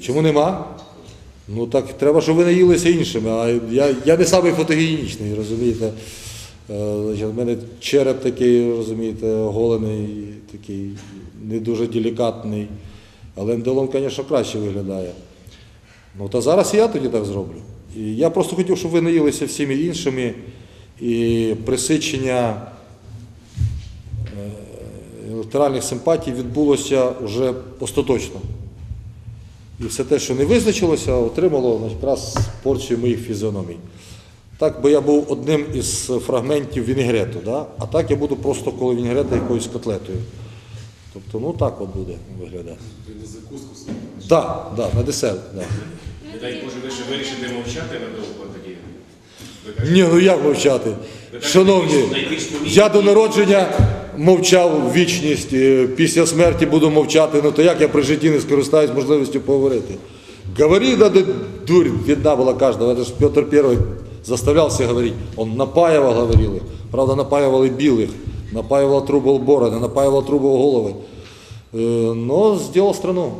Чому нема? Ну так треба, щоб ви наїлися іншими. А я, я не самий фотогенічний, розумієте. Е, У мене череп такий, розумієте, голений, такий не дуже делікатний. Але МДЛОН, звісно, краще виглядає. Ну та зараз я тоді так зроблю. І я просто хотів, щоб ви наїлися всіми іншими і присичення е, електоральних симпатій відбулося вже остаточно. І все те, що не визначилося, отримало якраз порцію моїх фізіономій. Так би я був одним із фрагментів вінегрету, да? а так я буду просто коло вінегрета якоюсь котлетою. Тобто, ну так от буде виглядати. На закуску Так, да, на десерт. Да. Не дай Боже, ви ще вирішите мовчати надовго тоді. Ви кажете, Ні, ну як мовчати? ви Шановні, найбільш- найбільш помітні я до народження мовчав вічність, е, після смерті буду мовчати, ну то як я при житті не скористаюсь можливістю поговорити? Говори, да, да, дурь, видна была каждого. Это же Петр Первый заставлял всех говорить. Он напаивал, говорили. Правда, напаивал и бил их. Напаивал трубы бороды, напаивал трубы головы. Э, Но сделал страну.